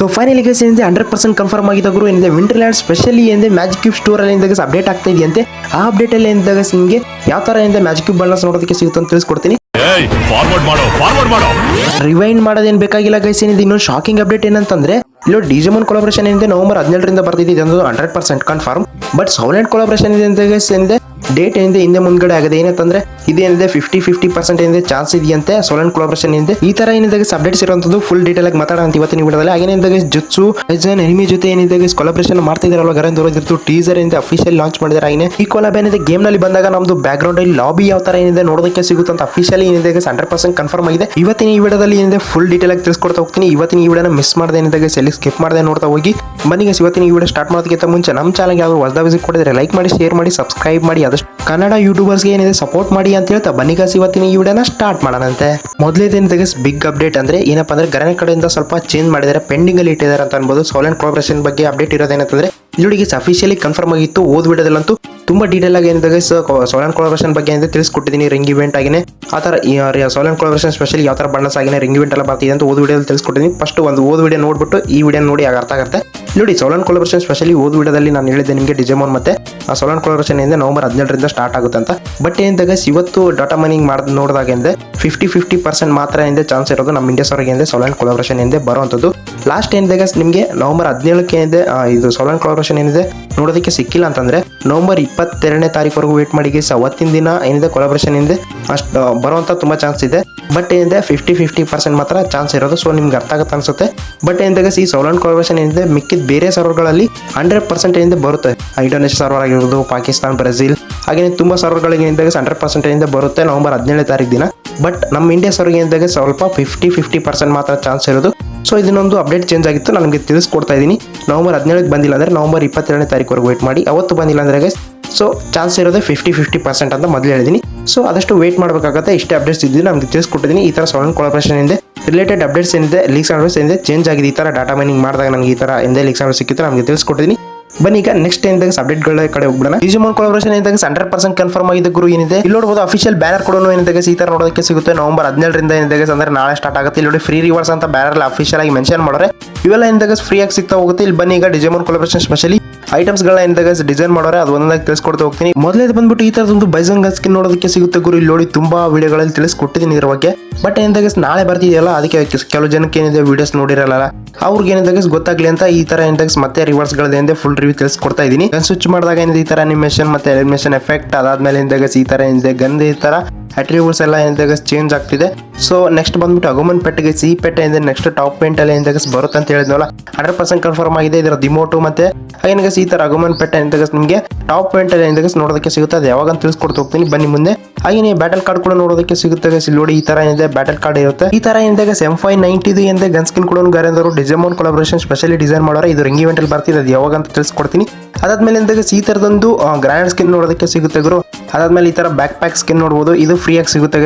So finally guys ಏನಿದೆ hundred percent confirm ಆಗಿದ್ದಾಗ್ರು ಗುರು ಏನಿದೆ ವಿಂಟರ್ಲ್ಯಾಂಡ್ ಸ್ಪೆಷಲಿ ಏನಿದೆ ಮ್ಯಾಜಿಕ್ ಕ್ಯೂಬ್ ಸ್ಟೋರ್ ಅಲ್ಲಿ ಏನಿದೆ ಅಪ್ಡೇಟ್ ಆಗ್ತಾ ಇದೆಯಂತೆ. ಆ ಅಪ್ಡೇಟ್ ಅಲ್ಲಿ ಏನಿದೆ guys ನಿಮಗೆ ಯಾವ ತರ ಏನಿದೆ ಮ್ಯಾಜಿಕ್ ಕ್ಯೂಬ್ ಬ್ಯಾಲೆನ್ಸ್ ನೋಡೋದಕ್ಕೆ ಸಿಗುತ್ತೆ ಅಂತ ತಿಳಿಸ್ಕೊಡ್ತೀನಿ. ಫಾರ್ವರ್ಡ್ ಮಾಡೋ ಫಾರ್ವರ್ಡ್ ಮಾಡೋ. ರಿವೈಂಡ್ ಮಾಡೋದೇನು ಬೇಕಾಗಿಲ್ಲ ಗೈಸ್ ಏನಿದೆ? ಇನ್ನೊಂದು ಶಾಕಿಂಗ್ ಅಪ್ಡೇಟ್ ಏನಂತಂದ್ರೆ ಇಲ್ಲಿ ಡಿಜಿಮನ್ ಕೊಲಾಬ್ರೇಷನ್ ಏನಿದೆ? ನವೆಂಬರ್ ಹದಿನೇಳರಿಂದ ಬರ್ತಿದೆ ಇದೊಂದು ಹಂಡ್ರೆಡ್ ಪರ್ಸೆಂಟ್ ಕನ್ಫರ್ಮ್ ಬಟ್ ಸೌಲೆಂಟ್ ಕೊಲಾಬ್ರೇಷನ್ ಇದೆ ಏನಿದೆ ಡೇಟ್ ಏನಿದೆ? ಹಿಂದೆ ಮುಂದ್ಗಡೆ ಆಗಿದೆ. ಏನಂತಂದ್ರೆ ಇದೇನಿದೆ ಫಿಫ್ಟಿ ಫಿಫ್ಟಿ ಪರ್ಸೆಂಟ್ ಏನಿದೆ? ಚಾನ್ಸ್ ಇದೆಯಂತೆ. ಸೋಲನ್ ಕೊಲಾಬ್ರೇಷನ್ ಏನಿದೆ? ಈ ತರ ಏನಿದೆ ಅಪ್ಡೇಟ್ಸ್ ಇರುವಂತದ್ದು ಫುಲ್ ಡೀಟೇಲ್ ಆಗಿ ಮಾತಾಡೋಣ ಇವತ್ತಿನ ವಿಡಿಯೋದಲ್ಲಿ. ಹಾಗೇನಿದೆ ಜುತ್ಸು ಜನ್ ಎನಿಮಿ ಜೊತೆ ಏನಿದೆ ಕೊಲಾಬ್ರೇಷನ್ ಮಾಡ್ತಿದಾರಲ್ವ? ಗರಂದ್ ಇರ್ತು ಟೀಸರ್ ಏನಿದೆ? ಅಫಿಷಿಯಲ್ ಲಾಂಚ್ ಮಾಡಿದ್ರೆ. ಹಾಗೆ ಈ ಕೊಲಾಬ್ ಏನಿದೆ? ಗೇಮ್ನಲ್ಲಿ ಬಂದಾಗ ನಮ್ದು ಬ್ಯಾಕ್ ಗ್ರೌಂಡ್ ಅಲ್ಲಿ ಲಾಬಿ ಯಾವ ತರ ಏನಿದೆ ನೋಡೋದಕ್ಕೆ ಸಿಗುತ್ತೆ ಅಂತ ಅಫಿಷಿಯಲಿ ಏನಿದೆ ಹಂಡ್ರೆಡ್ ಪರ್ಸೆಂಟ್ ಕನ್ಫರ್ಮ್ ಆಗಿದೆ. ಇವತ್ತಿನ ಈ ವಿಡಿಯೋದಲ್ಲಿ ಏನಿದೆ? ಫುಲ್ ಡೀಟೇಲ್ ಆಗಿ ತಿಳಿಸ್ಕೊಡ್ತಾ ಹೋಗ್ತೀನಿ. ಇವತ್ತಿನ ಈ ವಿಡಿಯೋನ ಮಿಸ್ ಮಾಡದೆ ಏನಿದೆ ಸ್ಕಿಪ್ ಮಾಡದೆ ನೋಡ್ತಾ ಹೋಗಿ. ಬನ್ನಿ guys, ಇವತ್ತಿನ ಈ ವಿಡಿಯೋ ಸ್ಟಾರ್ಟ್ ಮಾಡೋದಕ್ಕಿಂತ ಮುಂಚೆ ನಮ್ಮ ಚಾನಲ್ಗೆ ಯಾರು ಹೊಸದ ವಿಸಿಟ್ ಕೊಡಿದ್ರೆ ಲೈಕ್ ಮಾಡಿ ಶೇರ್ ಮಾಡಿ ಸಬ್ಸ್ಕ್ರೈಬ್ ಮಾಡಿ. ಆದಷ್ಟು ಕನ್ನಡ ಯೂಟ್ಯೂಬರ್ಸ್ಗೆ ಏನಿದೆ ಸಪೋರ್ಟ್ ಮಾಡಿ ಅಂತ ಹೇಳ್ತಾ ಬನ್ನಿ guys, ಇವತ್ತಿನ ಈ ವಿಡಿಯೋನ ಸ್ಟಾರ್ಟ್ ಮಾಡೋಣಂತೆ. ಮೊದಲೇದೇನಿದೆ ಬಿಗ್ ಅಪ್ಡೇಟ್ ಅಂದ್ರೆ ಏನಪ್ಪ ಅಂದ್ರೆ ಗರನೆ ಕಡೆಯಿಂದ ಸ್ವಲ್ಪ ಚೇಂಜ್ ಮಾಡಿದ್ದಾರೆ ಪೆಂಡಿಂಗ್ ಅಲ್ಲಿ ಇಟ್ಟಿದ್ದಾರೆ ಅಂತ ಅನ್ಬೋದು. ಸೋಲೆಂಟ್ ಕೋಆಪರೇಷನ್ ಬಗ್ಗೆ ಅಪ್ಡೇಟ್ ಇರೋದೇನಂತಂದ್ರೆ ಇಲ್ಲಿಗೆ ಅಫಿಷಿಯಲಿ ಕನ್ಫರ್ಮ್ ಆಗಿತ್ತು ಓದ್ ವಿಡಿಯೋದಲ್ಲಂತೂ ತುಂಬಾ ಡೀಟೇಲ್ ಆಗಿ ಏನಿದೆ ಸೋಲನ್ ಕೊಲಾಬ್ರೇಷನ್ ಬಗ್ಗೆ ಏನಿದೆ ತಿಳಿಸ್ಕೊಟ್ಟಿದ್ದೀನಿ ರಿಂಗ್ ಇವೆಂಟ್ ಆಗಿನೇ. ಆ ಥರ ಸೋಲನ್ ಕೊಲಾಬ್ರೇಷನ್ ಸ್ಪೆಷಲಿ ಯಾವ ಥರ ಬಣ್ಣಸ್ ಆಗಿನೇ ರಿಂಗ್ ಇವೆಂಟ್ ಎಲ್ಲ ಬರ್ತಿದೆ ಅಂತ ಓದ್ ವಿಡಿಯೋದಲ್ಲಿ ತಿಳಿಸ್ಕೊಟ್ಟಿದ್ದೀನಿ. ಫಸ್ಟ್ ಒಂದು ಓದ್ ವಿಡಿಯೋ ನೋಡ್ಬಿಟ್ಟು ಈ ವಿಡಿಯೋ ನೋಡಿ ಆಗ ಅರ್ಥ ಆಗುತ್ತೆ. ನೋಡಿ ಸೋಲನ್ ಕೊಲಾಬ್ರೇಷನ್ ಸ್ಪೆಷಲಿ ಓದ್ ವಿಡಿಯೋದಲ್ಲಿ ನಾನು ಹೇಳಿದ್ದೆ ನಿಮಗೆ ಡಿಜೆಮೋನ್ ಮತ್ತೆ. ಸೋಲನ್ ಕೊಲಾಬ್ರೇಷನ್ ನವಂಬರ್ ನವೆಂಬರ್ ಹದಿನೇಳರಿಂದ ಸ್ಟಾರ್ಟ್ ಆಗುತ್ತೆ ಅಂತ. ಬಟ್ ಏನಿದೆ ಇವತ್ತು ಡಾಟಾ ಮೈನಿಂಗ್ ಮಾಡ್, ನೋಡಿದಾಗ ಏನಿದೆ ಫಿಫ್ಟಿ ಫಿಫ್ಟಿ ಪರ್ಸೆಂಟ್ ಮಾತ್ರ ಏನಿದೆ ಚಾನ್ಸ್ ಇರೋದು ನಮ್ಮ ಇಂಡಿಯಾ ಸೊರಗೆ ಅಂದ್ರೆ ಸೋಲನ್ ಕೊಲಾಬ್ರೇಷನ್ ಏನಿದೆ ಬರುವಂಥದ್ದು. ಲಾಸ್ಟ್ ಏನಿದೆ ಗೈಸ್ ನಿಮಗೆ ನವೆಂಬರ್ ಹದಿನೇಳಕ್ಕೆ ಏನಿದೆ ಇದು ಸೋಲನ್ ಕೊಲಾಬ್ರೇಷನ್ ಏನಿದೆ ನೋಡೋದಕ್ಕೆ ಸಿಕ್ಕಿಲ್ಲ ಅಂತಂದ್ರೆ ನವೆಂಬರ್ ಇಪ್ಪತ್ತೆರಡನೇ ತಾರೀಕುವರೆಗೂ ವೇಟ್ ಮಾಡಿ ಗೈಸ್ ಅವತ್ತಿನ ದಿನ ಏನಿದೆ ಕೊಲಾಬ್ರೇಷನ್ ಇದೆ ಅಷ್ಟು ಬರುವಂತ ತುಂಬಾ ಚಾನ್ಸ್ ಇದೆ. ಬಟ್ ಏನಿದೆ ಫಿಫ್ಟಿ ಫಿಫ್ಟಿ ಪರ್ಸೆಂಟ್ ಮಾತ್ರ ಚಾನ್ಸ್ ಇರೋದು ಸೊ ನಿಮ್ಗೆ ಅರ್ಥ ಆಗುತ್ತೆ ಅನ್ಸುತ್ತೆ. ಬಟ್ ಏನಿದೆ ಈ ಸೌಲನ್ ಕೊಲಾಬ್ರೇಷನ್ ಏನಿದೆ, ಮಿಕ್ಕಿದ ಬೇರೆ ಸರ್ವರ್ಗಳಲ್ಲಿ ಹಂಡ್ರೆಡ್ ಪರ್ಸೆಂಟ್ ಏನಿದೆ ಬರುತ್ತೆ. ಇಂಡೋನೇಷ್ಯಾ ಸರ್ವರ್ ಆಗಿರ್ಬೋದು ಪಾಕಿಸ್ತಾನ್ ಬ್ರೆಜಿಲ್ ಹಾಗೆ ತುಂಬ ಸರ್ವರ್ಗಳಿಗೆ ಏನಿದೆ ಹಂಡ್ರೆಡ್ ಪರ್ಸೆಂಟ್ ಏನಿದೆ ಬರುತ್ತೆ ನವೆಂಬರ್ ಹದಿನೇಳನೇ ತಾರೀಕು ದಿನ. ಬಟ್ ನಮ್ಮ ಇಂಡಿಯಾ ಸರ್ವರ್ಗೆ ಏನಿದೆ ಸ್ವಲ್ಪ ಫಿಫ್ಟಿ ಫಿಫ್ಟಿ ಪರ್ಸೆಂಟ್ ಮಾತ್ರ ಚಾನ್ಸ್ ಇರೋದು. ಸೊ ಇದನ್ನೊಂದು ಅಪ್ಡೇಟ್ ಚೇಂಜ್ ಆಗಿತ್ತು ನನಗೆ ತಿಳಿಸ್ಕೊಡ್ತಾ ಇದ್ದೀನಿ. ನವೆಂಬರ್ ಹದಿನೇಳಕ್ಕೆ ಬಂದಿಲ್ಲ ಅಂದ್ರೆ ನವೆಂಬರ್ ಇಪ್ಪತ್ತೆರಡನೇ ತಾರೀಕುವರೆಗೂ ವೇಟ್ ಮಾಡಿ. ಅವತ್ತು ಬಂದಿಲ್ಲ ಅಂದ್ರೆ ಸೊ ಚಾನ್ಸ್ ಇರೋದೇ ಫಿಫ್ಟಿ ಫಿಫ್ಟಿ ಪರ್ಸೆಂಟ್ ಅಂತ ಮೊದಲು ಹೇಳಿದ್ದೀನಿ ಸೊ ಅದಷ್ಟು ವೇಟ್ ಮಾಡಬೇಕಾಗುತ್ತೆ. ಇಷ್ಟೇ ಅಪ್ಡೇಟ್ಸ್ ಇದ್ದು ನಮಗೆ ತಿಳಿಸ್ಕೊಟ್ಟಿದ್ದೀನಿ ಈ ಥರ ಸೌಂಡ್ ಕೊಲಾಬ್ರೇಷನ್ ಇದೆ ರಿಲೇಟೆಡ್ ಅಪ್ಡೇಟ್ಸ್ ಏನಿದೆ? ಲೀಕ್ಸ್ ಅಪ್ಡೇಟ್ಸ್ ಏನಿದೆ? ಚೇಂಜ್ ಆಗಿದೆ. ಈ ಥರ ಡಾಟಾ ಮೈನಿಂಗ್ ಮಾಡಿದಾಗ ನಮಗೆ ಈ ಥರ ಹಿಂದೆ ಲೀಕ್ಸ್ ಆಂಡ್ರೋಸ್ ಸಿಕ್ಕಿತ್ತು ನಮಗೆ ತಿಳಿಸ್ಕೊಟ್ಟಿದ್ದೀನಿ ಬನ್ನಿ ಈಗ ನೆಕ್ಸ್ಟ್ ಏನಿದೆ ಅಪ್ಡೇಟ್ಗಳ ಕಡೆ ಹೋಗ್ಬಿಡೋಣ. ಡಿಜಿಮೋನ್ ಕೊಲಾಬ್ರೇಷನ್ ಏನಿದಾಗ ಹಂಡ್ರೆಡ್ ಪರ್ಸೆಂಟ್ ಕನ್ಫರ್ಮ್ ಆಗಿದೆ ಗುರು ಏನಿದೆ? ಇಲ್ಲಿ ನೋಡಬಹುದು ಅಫಿಷಿಯಲ್ ಬ್ಯಾನರ್ ಕೂಡ ಏನಿದೆ ಈ ತರ ನೋಡೋದಕ್ಕೆ ಸಿಗುತ್ತೆ. ನವೆಂಬರ್ ಹದಿನೇಳರಿಂದ ಏನಿದೆ ಅಂದ್ರೆ ನಾಳೆ ಸ್ಟಾರ್ಟ್ ಆಗುತ್ತೆ. ಇಲ್ಲಿ ನೋಡಿ ಫ್ರೀ ರಿವಾರ್ಡ್ಸ್ ಅಂತ ಬ್ಯಾನರ್ ಅಫಿಷಿಯಲ್ ಆಗಿ ಮೆನ್ಷನ್ ಮಾಡೋರೆ ಇವೆಲ್ಲ ಏನಿದಾಗ ಫ್ರೀ ಆಗಿ ಸಿಗ್ತಾ ಹೋಗುತ್ತೆ. ಇಲ್ಲಿ ಬನ್ನಿ ಈಗ ಡಿಜಿಮೋನ್ ಕೊಲಾಬ್ರೇಷನ್ ಸ್ಪೆಷಲಿ ಐಟಮ್ಸ್ಗಳ ಏನಿದಾಗ ಡಿಸೈನ್ ಮಾಡೋರೆ ಅದು ಒಂದೊಂದಾಗಿ ತಿಳಿಸ್ಕೊಡ್ತಾ ಹೋಗ್ತೀನಿ. ಮೊದಲೇದು ಬಂದ್ಬಿಟ್ಟು ಈ ತರದೊಂದು ಬೈಸಂಗ್ ಸ್ಕಿನ್ ನೋಡೋದಕ್ಕೆ ಸಿಗುತ್ತೆ ಗುರು. ಇಲ್ಲಿ ನೋಡಿ ತುಂಬಾ ವಿಡಿಯೋಗಳಲ್ಲಿ ತಿಳಿಸ್ಕೊಟ್ಟಿದ್ದೀನಿ ಇದ್ರ ಬಗ್ಗೆ. ಬಟ್ ಏನಿದಾಗ ನಾಳೆ ಬರ್ತಿದೆಯಲ್ಲ, ಅದಕ್ಕೆ ಕೆಲವು ಜನಕ್ಕೆ ಏನಿದೆ ವಿಡಿಯೋಸ್ ನೋಡಿರಲ್ಲ. ಅವ್ರಿಗೆ ಏನಿದಾಗ ಗೊತ್ತಾಗ್ಲಿ ಅಂತ ಈ ತರ ಏನಿದಾಗ ಮತ್ತೆ ರಿವರ್ಸ್ ಗಳದೇ ಫುಲ್ ರಿವ್ಯೂ ತಿಳಿಸ್ಕೊಡ್ತಾ ಇದ್ದೀನಿ. ಗನ್ ಸ್ವಿಚ್ ಮಾಡಿದಾಗ ಏನಿದೆ, ಈ ತರ ಅನಿಮೇಷನ್ ಮತ್ತೆ ಅನಿಮೇಷನ್ ಎಫೆಕ್ಟ್ ಅದಾದ್ಮೇಲೆ ಹಿಂದೆ ಈ ತರ ಏನಿದೆ ಗನ್ ಈ ತರ ಅಟ್ರಿಬ್ಯೂಟ್ಸ್ ಎಲ್ಲ ಏನಿದಾಗ ಚೇಂಜ್ ಆಗ್ತಿದೆ. ಸೊ ನೆಕ್ಸ್ಟ್ ಬಂದ್ಬಿಟ್ಟು ಅಗೋಮನ್ ಪೆಟ್ಟಿಗೆ ಸಿ ಪೆಟ್ಟ ಏನಿದೆ ನೆಕ್ಸ್ಟ್ ಟಾಪ್ ಪೇಂಟ್ ಅಲ್ಲಿ ಏನಿದೆ guys ಬರುತ್ತೆ ಅಂತ ಹೇಳಿದ್ನಲ್ಲ ಹಂಡ್ರೆಡ್ ಪರ್ಸೆಂಟ್ ಕನ್ಫರ್ಮ್ ಆಗಿದೆ. ಇದರ ದಿಮೋಟು ಮತ್ತೆ ಏನಾಗ ಈ ತರ ಅಗೋಮನ್ ಪೆಟ್ಟ ಏನಿದೆ guys ನಿಮಗೆ ಟಾಪ್ ಪೇಂಟ್ ಅಲ್ಲಿ ಏನಿದೆ guys ನೋಡೋದಕ್ಕೆ ಸಿಗುತ್ತೆ. ಅದು ಯಾವಾಗ ಅಂತ ತಿಳಿಸ್ಕೊಡ್ತಾ ಹೋಗ್ತೀನಿ. ಬನ್ನಿ ಮುಂದೆ. ಹಾಗೇನೆ ಬ್ಯಾಟಲ್ ಕಾರ್ಡ್ ಕೂಡ ನೋಡೋದಕ್ಕೆ ಸಿಗುತ್ತೆ ಇಲ್ಲಿ ನೋಡಿ ಈ ತರ ಏನಿದೆ ಬ್ಯಾಟಲ್ ಕಾರ್ಡ್ ಇರುತ್ತೆ. ಈ ತರ ಏನಿದೆ guys ಎಂ ಫೈವ್ ನೈಂಟಿದು ಏನಿದೆ ಗನ್ ಸ್ಕಿನ್ ಕೂಡ ಗಾರೆಂದರು ಡಿಜಮೋನ್ ಕೊಲಾಬ್ರೇಷನ್ ಸ್ಪೆಷಲಿ ಡಿಸೈನ್ ಮಾಡೋರ. ಇದು ರಿಂಗ್ ಇವೆಂಟ್ ಅಲ್ಲಿ ಬರ್ತಿದೆ. ಅದು ಯಾವಾಗ ಅಂತ ತಿಳಿಸ್ಕೊಡ್ತೀನಿ. ಅದಾದ್ಮೇಲೆ ಏನಿದೆ guys ಈ ತರದೊಂದು ಗ್ರ್ಯಾಂಡ್ ಸ್ಕಿನ್ ನೋಡೋದಕ್ಕೆ ಸಿಗುತ್ತೆ ಗುರು. ಅದಾದ್ಮೇಲೆ ಈ ತರ ಬ್ಯಾಕ್ ಪ್ಯಾಕ್ ಸ್ಕಿನ್ ನೋಡಬಹುದು ಇದು ಫ್ರೀಯಾಗಿ ಸಿಗುತ್ತೆ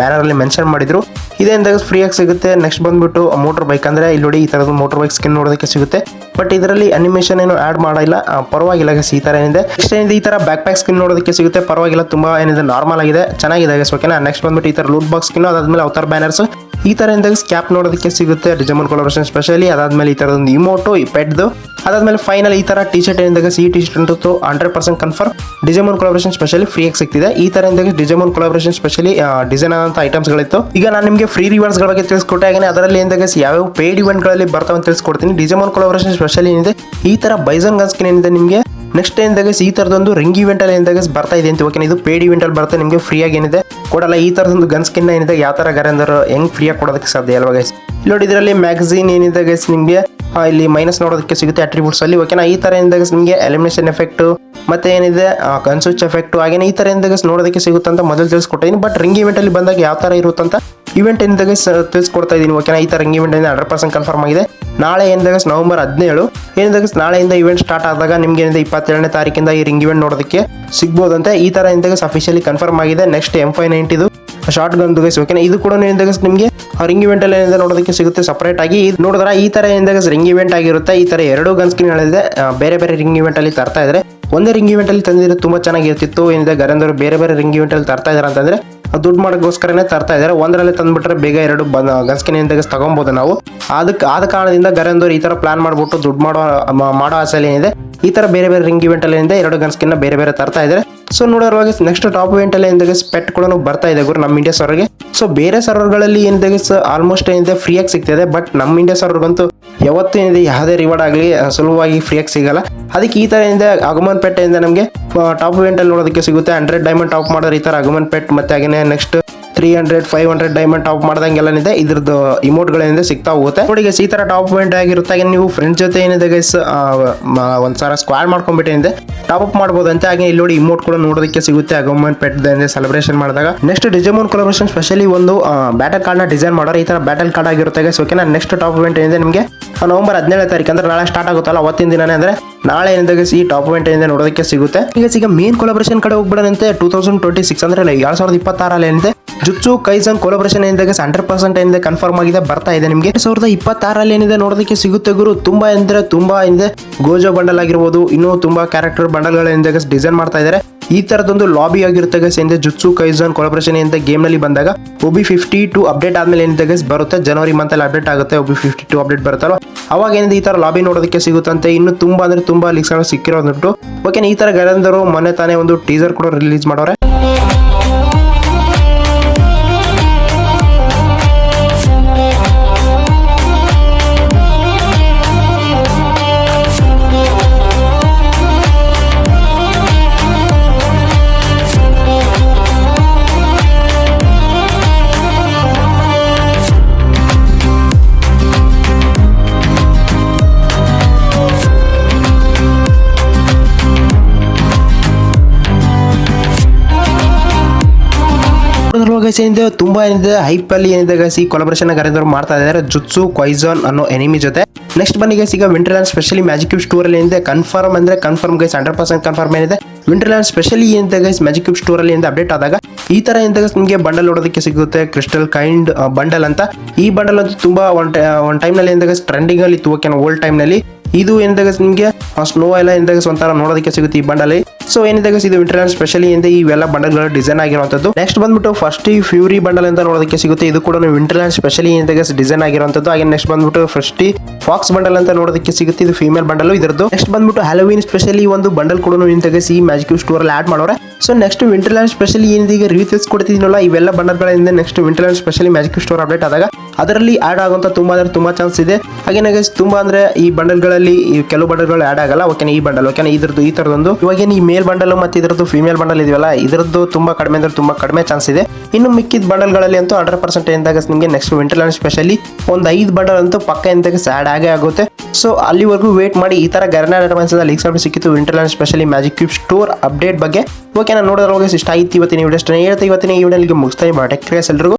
ಬ್ಯಾನರ್ ಅಲ್ಲಿ ಮೆನ್ಷನ್ ಮಾಡಿದ್ರು. ಇದೇ ಫ್ರೀ ಫ್ರೀಯಾಗಿ ಸಿಗುತ್ತೆ. ನೆಕ್ಸ್ಟ್ ಬಂದ್ಬಿಟ್ಟು ಮೋಟರ್ ಬೈಕ್ ಅಂದ್ರೆ ಇಲ್ಲಿ ನೋಡಿ ಈ ತರದ ಮೋಟರ್ ಬೈಕ್ ಸ್ಕಿನ್ ನೋಡೋದಕ್ಕೆ ಸಿಗುತ್ತೆ. ಬಟ್ ಇದರಲ್ಲಿ ಅನಿಮೇಷನ್ ಏನು ಆಡ್ ಮಾಡಿಲ್ಲ. ಪರವಾಗಿಲ್ಲ ಗಸ್ ಈ ತರ ಏನಿದೆ. ನೆಕ್ಸ್ಟ್ ಏನಿದೆ, ಈ ತರ ಬ್ಯಾಕ್ ಪ್ಯಾಕ್ ಸ್ಕಿನ್ ನೋಡೋದಕ್ಕೆ ಸಿಗುತ್ತೆ. ಪರವಾಗಿಲ್ಲ, ತುಂಬಾ ಏನಿದೆ ನಾರ್ಮಲ್ ಆಗಿದೆ. ಚೆನ್ನಾಗಿದೆ ಓಕೆನಾ ನೆಕ್ಸ್ಟ್ ಬಂದ್ಬಿಟ್ಟು ಈ ತರ ಲೂಟ್ ಬಾಕ್ಸ್ ಸ್ಕಿನ್ ಅದಾದ್ಮೇಲೆ ಅವತಾರ್ ಬ್ಯಾನರ್ಸ್ ಈ ತರ ಇಂದಾಗ ಸ್ಕ್ಯಾಪ್ ನೋಡೋದಕ್ಕೆ ಸಿಗುತ್ತೆ. ಡಿಜಮನ್ ಕೊಲಾಬ್ರೇಷನ್ ಸ್ಪೆಷಲಿ ಅದಾದ್ಮೇಲೆ ಈ ತರದೊಂದು ಇಮೋಟೋ ಈ ಪೆಟ್ದು ಅದಾದ್ಮೇಲೆ ಫೈನಲ್ ಈ ತರ ಟಿ ಶರ್ಟ್ ಏನಿದಾಗ ಸಿ ಟಿ ಶರ್ಟ್ ಅಂತೂ hundred percent confirm Digimon collaboration specially free ಆಗಿ ಸಿಗ್ತಿದೆ. ಈ ತರ ಇಂದಾಗ ಡಿಜಮನ್ ಕೊಲಾಬ್ರೇಷನ್ ಸ್ಪೆಷಲಿ ಡಿಸೈನ್ ಆದಂತ ಐಟಮ್ಸ್ ಗಳಿತ್ತು. ಈಗ ನಾನು ನಿಮಗೆ ಫ್ರೀ ರಿವಾರ್ಡ್ಸ್ಗಳ ಬಗ್ಗೆ ತಿಳಿಸ್ಕೊಟ್ಟೆ ಹಾಗೆ ಅದರಲ್ಲಿ ಯಾವ ಯಾವ್ಯಾವ ಪೇಡ್ ಇವೆಂಟ್ಗಳಲ್ಲಿ ಬರ್ತಾವೆ ಅಂತ ತಿಳಿಸ್ಕೊಡ್ತೀನಿ. ಡಿಜಮನ್ ಕೊಲಾಬ್ರೇಷನ್ ಸ್ಪೆಷಲಿ ಏನಿದೆ? ಈ ತರ ಬೈಸನ್ ಗನ್ಸ್ಕಿನ್ ಏನಿದೆ ನಿಮಗೆ? ನೆಕ್ಸ್ಟ್ ಏನಿದಾಗ ಈ ತರದೊಂದು ರಿಂಗ್ ಇವೆಂಟ್ ಅಲ್ಲಿ ಏನಿದೆ ಬರ್ತಾ ಇದೆ ಅಂತ ಓಕೆ ಇದು ಪೇಡ್ ಇವೆಂಟ್ ಅಲ್ಲಿ ಬರುತ್ತೆ ನಿಮಗೆ ಫ್ರೀ ಆಗಿ ಏನಿದೆ? ಕೊಡಲ್ಲ, ಈ ತರದೊಂದು ಗನ್ ಸ್ಕಿನ್ ಏನಿದೆ? ಯಾವ ತರ ಗರಂದರು ಹೆಂಗ್ ಫ್ರೀ ಆಗಿ ಕೊಡೋದಕ್ಕೆ ಸಾಧ್ಯ ಅಲ್ವಾ ಗೈಸ್ ನೋಡಿ, ಇದರಲ್ಲಿ ಮ್ಯಾಗಝೀನ್ ಏನಿದೆ ಗೈಸ್ ನಿಮಗೆ? ಇಲ್ಲಿ ಮೈನಸ್ ನೋಡೋದಕ್ಕೆ ಸಿಗುತ್ತೆ ಅಟ್ರಿಬ್ಯೂಟ್ಸ್ ಅಲ್ಲಿ. ಓಕೆನಾ ಈ ತರ ಏನಿದೆ ನಿಮಗೆ? ಎಲಿಮಿನೇಷನ್ ಎಫೆಕ್ಟ್ ಮತ್ತೆ ಏನಿದೆ? ಕನ್ಸುಚ್ ಎಫೆಕ್ಟ್ ಹಾಗೇನೆ ಈ ತರ ಏನಿದೆ ನೋಡೋದಕ್ಕೆ ಸಿಗುತ್ತೆ ಅಂತ ಮೊದಲು ತಿಳಿಸ್ಕೊಟ್ಟಿದ್ದೀನಿ ಬಟ್ ರಿಂಗ್ ಇವೆಂಟ್ ಅಲ್ಲಿ ಬಂದಾಗ ಯಾವ ತರ ಇರುತ್ತಂತ ಇವೆಂಟ್ ಏನಿದೆ ತಿಳಿಸ್ಕೊಡ್ತಾ ಇದೀನಿ ಓಕೆನಾ ಈ ತರ ring event hundred percent confirm ಆಗಿದೆ. ನಾಳೆ ಏನಿದೆ ನವೆಂಬರ್ ಹದಿನೇಳು. ಏನಿದೆ ನಾಳೆಯಿಂದ ಇವೆಂಟ್ ಸ್ಟಾರ್ಟ್ ಆದಾಗ ನಿಮ್ಗೆ ಏನಿದೆ ಇಪ್ಪತ್ತೆರಡನೇ ತಾರೀಕಿಂದ ಈ ರಿಂಗ್ ಇವೆಂಟ್ ನೋಡೋದಕ್ಕೆ ಸಿಗ್ಬೋದಂತೆ. ಈ ತರ ಏನಿದೆ ಅಫಿಷಿಯಲಿ ಕನ್ಫರ್ಮ್ ಆಗಿದೆ. ನೆಕ್ಸ್ಟ್ ಎಂ ಫೈವ್ ನೈಂಟಿದು ಶಾರ್ಟ್ ಗನ್ ಗೈಸ್ ಓಕೆನಾ ಇದು ಕೂಡ ಏನಿದೆ guys ನಿಮಗೆ? ರಿಂಗ್ ಇವೆಂಟ್ ಅಲ್ಲಿ ಏನಿದೆ ನೋಡೋದಕ್ಕೆ ಸಿಗುತ್ತೆ ಸಪರೇಟ್ ಆಗಿ. ನೋಡಿದ್ರೆ, ಈ ತರ ಏನಿದೆ ರಿಂಗ್ ಇವೆಂಟ್ ಆಗಿರುತ್ತೆ. ಈ ತರ ಎರಡು ಗನ್ ಸ್ಕಿನ್ ಹೇಳಿದೆ ಬೇರೆ ಬೇರೆ ರಿಂಗ್ ಇವೆಂಟ್ ಅಲ್ಲಿ ತರ್ತಾ ಇದ್ರೆ. ಒಂದೇ ರಿಂಗ್ ಇವೆಂಟ್ ಅಲ್ಲಿ ತಂದಿದ್ರೆ ತುಂಬಾ ಚೆನ್ನಾಗಿರ್ತಿತ್ತು. ಏನಿದೆ ಗರಂದರು ಬೇರೆ ಬೇರೆ ರಿಂಗ್ ಇವೆಂಟ್ ಅಲ್ಲಿ ತರ್ತಾ ಇದಾರೆ ಅಂತಂದ್ರೆ ದುಡ್ಡು ಮಾಡೋಕ್ಕೋಸ್ಕರನೇ ತರ್ತಾ ಇದ್ದಾರೆ ಒಂದರಲ್ಲಿ ತಂದ್ಬಿಟ್ರೆ ಬೇಗ ಎರಡು ಗನ್ಸ್ಕಿನಿಂದ ತಗೊಬೋದು ನಾವು. ಅದಕ್ಕೆ ಆದ ಕಾರಣದಿಂದ ಗರಂದವ್ರು ಈ ತರ ಪ್ಲಾನ್ ಮಾಡ್ಬಿಟ್ಟು ದುಡ್ಡು ಮಾಡೋ ಮಾಡೋ ಆಸೆಲಿ ಏನಿದೆ ಈ ತರ ಬೇರೆ ಬೇರೆ ರಿಂಗ್ ಇವೆಂಟ್ ಅಲ್ಲಿ ಎರಡು ಗನ್ ಸ್ಕಿನ್ ಬೇರೆ ಬೇರೆ ತರ್ತಾ ಇದ್ದಾರೆ ಸೊ ನೋಡೋರ್ವಾಗಿ ನೆಕ್ಸ್ಟ್ ಟಾಪ್ ಇವೆಂಟ್ ಅಲ್ಲಿ ಏನಿದೆ ಪೆಟ್ ಕೂಡ ಬರ್ತಾ ಇದೆ ಗುರು ನಮ್ಮ ಇಂಡಿಯಾ ಸರ್ವರ್ಗೆ ಸೊ ಬೇರೆ ಸರ್ವರ್ಗಳಲ್ಲಿ ಏನಿದೆ ಆಲ್ಮೋಸ್ಟ್ ಏನಿದೆ ಫ್ರೀಯಾಗಿ ಸಿಗ್ತಿದೆ ಬಟ್ ನಮ್ಮ ಇಂಡಿಯಾ ಸರ್ವರ್ಗಂತೂ ಯಾವತ್ತೂ ಏನಿದೆ ಯಾವುದೇ ರಿವಾರ್ಡ್ ಆಗಲಿ ಸುಲಭವಾಗಿ ಫ್ರೀಯಾಗಿ ಸಿಗಲ್ಲ. ಅದಕ್ಕೆ ಈ ತರ ಏನಿದೆ ಆಗಮನ್ ಏನಿದೆ ನಮಗೆ ಟಾಪ್ ಇವೆಂಟ್ ಅಲ್ಲಿ ನೋಡೋದಕ್ಕೆ ಸಿಗುತ್ತೆ. ಹಂಡ್ರೆಡ್ ಡೈಮಂಡ್ ಟಾಪ್ ಮಾಡಿದ್ರೆ ಈ ತರ ಅಗಮನ್ ಪೆಟ್ ಮತ್ತೆ ಹಾಗೇನೆ next three hundred five hundred diamond top ಮಾಡ್ದಂಗೆಲ್ಲ ಇದ್ರದ್ದು ಇಮೋಟ್ಗಳಿಂದ ಸಿಗ್ತಾ ಹೋಗುತ್ತೆ. ನೋಡಿ ಈ ತರ ಟಾಪ್ ಪಾಯಿಂಟ್ ಆಗಿರುತ್ತೆ. ಹಾಗೆ ನೀವು ಫ್ರೆಂಡ್ಸ್ ಜೊತೆ ಏನಿದೆ ಗೈಸ್ ಒಂದ್ಸಲ ಸ್ಕ್ವಾಡ್ ಮಾಡ್ಕೊಂಡ್ಬಿಟ್ಟಿದೆ ಟಾಪ್ ಅಪ್ ಮಾಡ್ಬೋದಂತೆ. ಹಾಗೆ ಇಲ್ಲಿ ನೋಡಿ ಇಮೋಟ್ ಕೂಡ ನೋಡೋದಕ್ಕೆ ಸಿಗುತ್ತೆ. ಗೌರ್ಮೆಂಟ್ ಪೆಟ್ ಸೆಲೆಬ್ರೇಷನ್ ಮಾಡಿದಾಗ. ನೆಕ್ಸ್ಟ್ ಡಿಜಮೋನ್ ಕೊಲಬ್ರೇಷನ್ ಸ್ಪೆಷಲಿ ಒಂದು ಬ್ಯಾಟಲ್ ಕಾರ್ಡ್ನ ಡಿಸೈನ್ ಮಾಡೋರು. ಈ ತರ ಬ್ಯಾಟಲ್ ಕಾರ್ಡ್ ಆಗಿರುತ್ತೆ ಗೈಸ್ ಓಕೆನಾ ನೆಕ್ಸ್ಟ್ ಟಾಪ್ ಇವೆಂಟ್ ಏನಿದೆ ನಿಮಗೆ? ನವೆಂಬರ್ ಹದಿನೇಳನೇ ತಾರೀಕು ಅಂದ್ರೆ ನಾಳೆ ಸ್ಟಾರ್ಟ್ ಆಗುತ್ತಲ್ಲ, ಅವತ್ತಿನ ದಿನನೇ ಅಂದ್ರೆ ನಾಳೆ ಏನಿದೆ ಈ ಟಾಪ್ ಇವೆಂಟ್ ಏನಿದೆ ನೋಡೋದಕ್ಕೆ ಸಿಗುತ್ತೆ. ಈಗ ಈಗ ಮೇನ್ ಕೊಲಬ್ರೇಷನ್ ಕಡೆ ಹೋಗ್ಬಿಡೋಣಂತೆ ಟೂ ತೌಸಂಡ್ ಟ್ವೆಂಟಿ ಸಿಕ್ಸ್ ಅಂದ್ರೆ, ಎರಡ್ ಸಾವಿರದ ಇಪ್ಪತ್ತಾರಲ್ಲಿ ಏನಿದೆ? ಜುತ್ಸು ಕೈಸನ್ ಕೊಲಬ್ರೇಷನ್ ಏನಿದೆ ಹಂಡ್ರೆಡ್ ಪರ್ಸೆಂಟ್ ಏನಿದೆ ಕನ್ಫರ್ಮ್ ಆಗಿದೆ, ಬರ್ತಾ ಇದೆ ನಿಮಗೆ. ಎರಡ್ ಸಾವಿರದ ಇಪ್ಪತ್ತಾರಲ್ಲಿ ಏನಿದೆ ನೋಡೋದಕ್ಕೆ ಸಿಗುತ್ತೆ ಗುರು. ತುಂಬಾ ಅಂದ್ರೆ ತುಂಬಾ ಏನಿದೆ, ಗೋಜೋ ಬಂಡಲ್ ಆಗಿರ್ಬೋದು, ಇನ್ನೂ ತುಂಬಾ ಕ್ಯಾರೆಕ್ಟರ್ ಬಂಡಲ್ಗಳಿಂದ ಡಿಸೈನ್ ಮಾಡ್ತಾ ಇದ್ದಾರೆ ಈ ತರದೊಂದು ಲಾಬಿ ಆಗಿರುತ್ತೆ ಗಸ್ ಏನಿದೆ? ಜುತ್ಸು ಕೈಸನ್ ಕೊಲಬ್ರೇಷನ್ ಏನಿದೆ ಗೇಮ್ನಲ್ಲಿ ಬಂದಾಗ. ಒಬಿ ಫಿಫ್ಟಿ ಟು ಅಪ್ಡೇಟ್ ಆದ್ಮೇಲೆ ಏನಿದೆ ಗಸ್ ಬರುತ್ತೆ. ಜನವರಿ ಮಂತ್ ಅಲ್ಲಿ ಅಪ್ಡೇಟ್ ಆಗುತ್ತೆ ಒಬಿ ಫಿಫ್ಟಿ ಟು ಅಪ್ಡೇಟ್ ಬರುತ್ತಲ್ಲ ಅವಾಗ ಏನಿದೆ ಈ ತರ ಲಾಬಿ ನೋಡೋದಕ್ಕೆ ಸಿಗುತ್ತಂತೆ. ಇನ್ನು ತುಂಬಾ ಅಂದ್ರೆ ತುಂಬಾ ಲೀಕ್ಸ್ ಸಿಕ್ಕಿರೋದುಂಟು. ಓಕೆ ಈ ತರ ಗರಂದರು ಮೊನ್ನೆ ತಾನೇ ಒಂದು ಟೀಸರ್ ಕೂಡ ರಿಲೀಸ್ ಮಾಡೋರೆ. ಗೈಸ್ ಏನಿದೆ, ತುಂಬಾ ಏನಿದೆ ಹೈಪ್ ಅಲ್ಲಿ ಏನಿದೆ ಗೈಸ್ ಈ ಕೊಲಬ್ರೇಷನ್ ಕರೆದವರು ಮಾಡ್ತಾ ಇದ್ದಾರೆ. ಜುತ್ಸು ಕ್ವೈಜಾನ್ ಅನ್ನೋ ಎನಿಮಿ ಜೊತೆ. ನೆಕ್ಸ್ಟ್ ಬನ್ನಿ ಗೈಸ್ ಈಗ Winterland specially magic cube store ಅಲ್ಲಿ ಏನಿದೆ ಕನ್ಫರ್ಮ್ ಅಂದ್ರೆ confirm guys hundred percent confirm ಏನಿದೆ. ವಿಂಟರ್ ಲ್ಯಾಂಡ್ ಸ್ಪೆಷಲಿ ಏನಿದೆ ಗೈಸ್ ಮ್ಯಾಜಿಕ್ ಕ್ಯೂಬ್ ಸ್ಟೋರ್ ಅಲ್ಲಿ ಅಪ್ಡೇಟ್ ಆದಾಗ ಈ ತರ ಏನಿದೆ ನಿಮಗೆ ಬಂಡಲ್ ನೋಡೋದಕ್ಕೆ ಸಿಗುತ್ತೆ ಕ್ರಿಸ್ಟಲ್ ಕೈಂಡ್ ಬಂಡಲ್ ಅಂತ. ಈ ಬಂಡಲ್ ಅಂತ ತುಂಬಾ ಒನ್ ಟೈಮ್ನಲ್ಲಿ ಏನಿದೆ ಟ್ರೆಂಡಿಂಗ್ ಅಲ್ಲಿ ಓಲ್ಡ್ ಟೈಮ್ನಲ್ಲಿ. ಇದು ಏನಿದೆ ನಿಮಗೆ ಸ್ನೋ ಎಲ್ಲ ಏನಿದೆ ಒಂಥರ ನೋಡೋದಕ್ಕೆ ಸಿಗುತ್ತೆ ಈ ಬಂಡಲ್ ಸೊ ಏನಿದೆ ಇದು ವಿಂಟರ್ ಲ್ಯಾಂಡ್ ಸ್ಪೆಷಲಿ ಈ ಇವೆಲ್ಲ ಬಂಡಲ್ಗಳು ಡಿಸೈನ್ ಆಗಿರುವಂತದ್ದು ನೆಕ್ಸ್ಟ್ ಬಂದ್ಬಿಟ್ಟು ಫಸ್ಟ್ ಫ್ಯೂರಿ ಬಂಡಲ್ ಅಂತ ನೋಡೋದಕ್ಕೆ ಸಿಗುತ್ತೆ. ಇದು ಕೂಡ ವಿಂಟರ್ ಲ್ಯಾಂಡ್ ಸ್ಪೆಷಲಿ ಏನಿದೆ ಡಿಸೈನ್ ಆಗಿರುವಂತದ್ದು ಹಾಗೆ ನೆಕ್ಸ್ಟ್ ಬಂದ್ಬಿಟ್ಟು ಫಸ್ಟ್ ಫಾಕ್ಸ್ ಬಂಡಲ್ ಅಂತ ನೋಡೋದಕ್ಕೆ ಸಿಗುತ್ತೆ. ಇದು ಫೀಮೇಲ್ ಬಂಡಲ್ ಇದರದ್ದು. ನೆಕ್ಸ್ಟ್ ಬಂದ್ಬಿಟ್ಟು ಹ್ಯಾಲೋವಿನ್ ಸ್ಪೆಷಲಿ ಒಂದು ಬಂಡಲ್ ಕೂಡ guys, ಈ ಮ್ಯಾಜಿಕ್ ಸ್ಟೋರ್ ಅಲ್ಲಿ ಆಡ್ ಮಾಡೋರೆ. So next winter land specially ಏನಿದೆ ಈಗ ರಿವ್ಯೂಸ್ ಕೊಡ್ತಿದ್ದೀನಲ್ಲ ಇವೆಲ್ಲ ಬಂಡಲ್ಗಳಿಂದ next Winterland specially magic store update ಆದಾಗ ಅದರಲ್ಲಿ ಆಡ್ ಆಗುವಂತ ತುಂಬಾ ಅಂದ್ರೆ ತುಂಬಾ ಚಾನ್ಸ್ ಇದೆ. ಹಾಗೆ guys, ತುಂಬಾ ಅಂದ್ರೆ ಈ ಬಂಡಲ್ಗಳಲ್ಲಿ ಕೆಲವು ಬಂಡಲ್ಗಳು ಆಡ್ ಆಗಲ್ಲ. ಓಕೆನಾ ಈ ಬಂಡಲ್ ಓಕೆನಾ ಇದ್ರದ್ದು ಈ ತರದೊಂದು. ಇವಾಗ ಈ ಮೇಲ್ ಬಂಡಲ್ ಮತ್ತೆ ಇದರದ್ದು ಫಿಮೇಲ್ ಬಂಡಲ್ ಇದೆಯಲ್ಲ, ಇದರದ್ದು ತುಂಬಾ ಕಡಿಮೆ ಅಂದ್ರೆ ತುಂಬಾ ಕಡಿಮೆ ಚಾನ್ಸ್ ಇದೆ. ಇನ್ನು ಮಿಕ್ಕಿದ ಬಂಡಲ್ಗಳಲ್ಲಿ ಅಂತೂ ಹಂಡ್ರೆಡ್ ಪರ್ಸೆಂಟ್ ಎಂದಾಗ ನಿಮಗೆ ನೆಕ್ಸ್ಟ್ ವಿಂಟರ್ ಲ್ಯಾಂಡ್ ಸ್ಪೆಷಲಿ ಒಂದು ಐದು ಬಂಡಲ್ ಅಂತೂ ಪಕ್ಕ ಎಂದಾಗ ಸ್ಯಾಡ್ ಆಗೇ ಆಗುತ್ತೆ. ಸೊ ಅಲ್ಲಿವರೆಗೂ ವೇಟ್ ಮಾಡಿ ಈ ತರ ಗರ್ನಾ ಅಡ್ವಾನ್ಸ್ ಲೀಕ್ಸ್ ಅಪ್ಡೇಟ್ ಸಿಕ್ಕಿತ್ತು Winterland specially magic cube store update ಬಗ್ಗೆ. ಓಕೆ ನಾನು ನೋಡೋದ್ರೊಳಗೆ ಇಷ್ಟ ಆಯ್ತು ಇವತ್ತಿನ ವಿಡಿಯೋ ಅಷ್ಟೇ. ಹೇಳ್ತಾ ಇವತ್ತಿನ ಈ ವಿಡಿಯೋ ಮುಗಿಸ್ತಾ ಮಾಡಿ ಎಲ್ರಿಗೂ